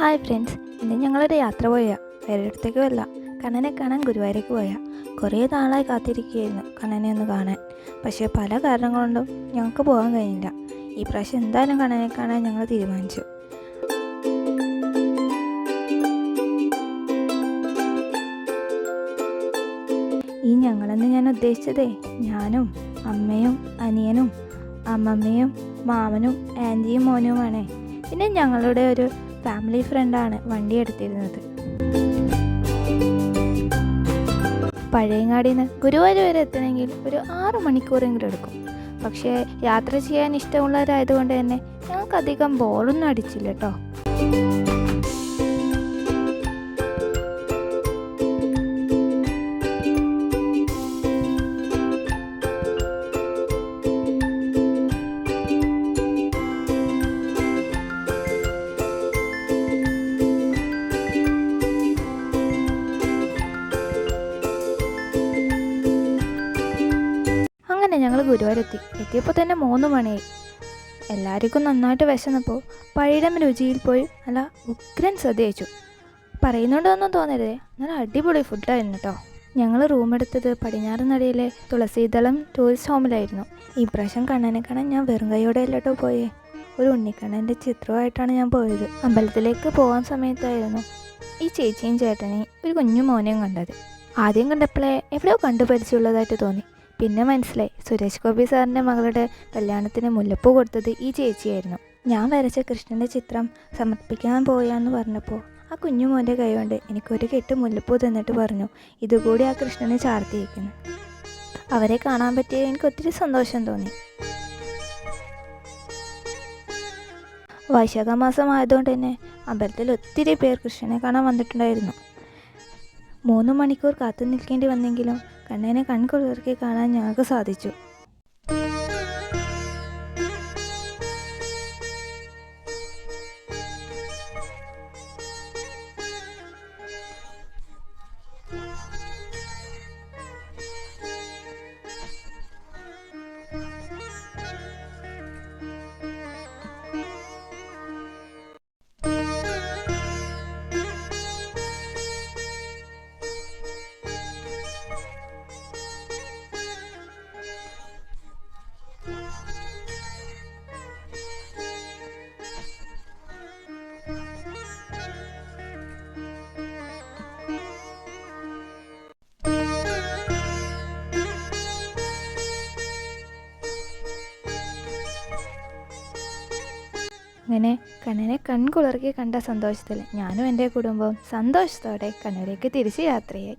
Hi friends ഇന്ന് ഞങ്ങളൊരു യാത്ര പോയ. അടുത്തേക്ക് അല്ല കണ്ണനെ കാണാൻ ഗുരുവായൂരേക്ക് പോയ. കുറേ നാളായി കാത്തിരിക്കുകയായിരുന്നു കണ്ണനെ ഒന്ന് കാണാൻ. പക്ഷേ പല കാരണങ്ങൾ കൊണ്ടും ഞങ്ങൾക്ക് പോകാൻ കഴിഞ്ഞില്ല. ഈ പ്രാവശ്യം എന്തായാലും കണ്ണനെ കാണാൻ ഞങ്ങൾ തീരുമാനിച്ചു. ഈ ഞങ്ങളെന്ന് ഞാൻ ഉദ്ദേശിച്ചതേ ഞാനും അമ്മയും അനിയനും അമ്മമ്മയും മാമനും ആന്റിയും മോനുമാണേ. പിന്നെ ഞങ്ങളുടെ ഒരു ഫാമിലി ഫ്രണ്ടാണ് വണ്ടി എടുത്തിരുന്നത്. പഴയങ്ങാടിയിൽ നിന്ന് ഗുരുവായൂർ വരെ എത്തണമെങ്കിൽ ഒരു ആറ് മണിക്കൂറെങ്കിലും എടുക്കും. പക്ഷേ യാത്ര ചെയ്യാൻ ഇഷ്ടമുള്ളവരായതുകൊണ്ട് തന്നെ ഞങ്ങൾക്ക് അധികം ബോറൊന്നും അടിച്ചില്ല കേട്ടോ ഞങ്ങൾ ഗുരുവായൂരെത്തി എത്തിയപ്പോൾ തന്നെ മൂന്ന് മണിയായി. എല്ലാവർക്കും നന്നായിട്ട് വിശന്നപ്പോൾ പഴയിടം രുചിയിൽ പോയി നല്ല ഉഗ്രൻ കഴിച്ചു. പറയുന്നുണ്ടോന്നും തോന്നരുതേ. നല്ല അടിപൊളി ഫുഡായിരുന്നു കേട്ടോ ഞങ്ങൾ റൂം എടുത്തത് പടിഞ്ഞാറ് നടയിലെ തുളസീതളം ടൂറിസ്റ്റ് ഹോമിലായിരുന്നു. ഈ പ്രാവശ്യം കണ്ണനെ കാണാൻ ഞാൻ വെറും കൈയോടെ അല്ലട്ടോ പോയേ. ഒരു ഉണ്ണിക്കണ്ണന്റെ ചിത്രമായിട്ടാണ് ഞാൻ പോയത്. അമ്പലത്തിലേക്ക് പോകാൻ സമയത്തായിരുന്നു ഈ ചേച്ചിയും ചേട്ടനെയും ഒരു കുഞ്ഞു മോനെയും കണ്ടത്. ആദ്യം കണ്ടപ്പോഴേ എവിടെയോ കണ്ടു പരിചയമുള്ളതായിട്ട് തോന്നി. പിന്നെ മനസ്സിലായി. സുരേഷ് ഗോപി സാറിന്റെ മകളുടെ കല്യാണത്തിന് മുല്ലപ്പൂ കൊടുത്തത് ഈ ചേച്ചിയായിരുന്നു. ഞാൻ വരച്ച കൃഷ്ണന്റെ ചിത്രം സമർപ്പിക്കാൻ പോയാന്ന് പറഞ്ഞപ്പോൾ ആ കുഞ്ഞുമോന്റെ കൈകൊണ്ട് എനിക്കൊരു കെട്ട് മുല്ലപ്പൂ തന്നിട്ട് പറഞ്ഞു ഇതുകൂടി ആ കൃഷ്ണനെ ചാർത്തിയിരിക്കുന്നു അവരെ കാണാൻ പറ്റിയ എനിക്ക് ഒത്തിരി സന്തോഷം തോന്നി. വൈശാഖ മാസമായതുകൊണ്ട് തന്നെ അമ്പലത്തിൽ ഒത്തിരി പേർ കൃഷ്ണനെ കാണാൻ വന്നിട്ടുണ്ടായിരുന്നു. മൂന്ന് മണിക്കൂർ കാത്തു നിൽക്കേണ്ടി വന്നെങ്കിലും കണ്ണനെ കൺകുളിർക്കി കാണാൻ ഞങ്ങൾക്ക് സാധിച്ചു. അങ്ങനെ കണ്ണനെ കൺകുളിർക്കി കണ്ട സന്തോഷത്തിൽ ഞാനും എന്റെ കുടുംബവും സന്തോഷത്തോടെ കണ്ണൂരേക്ക് തിരിച്ച് യാത്രയായി.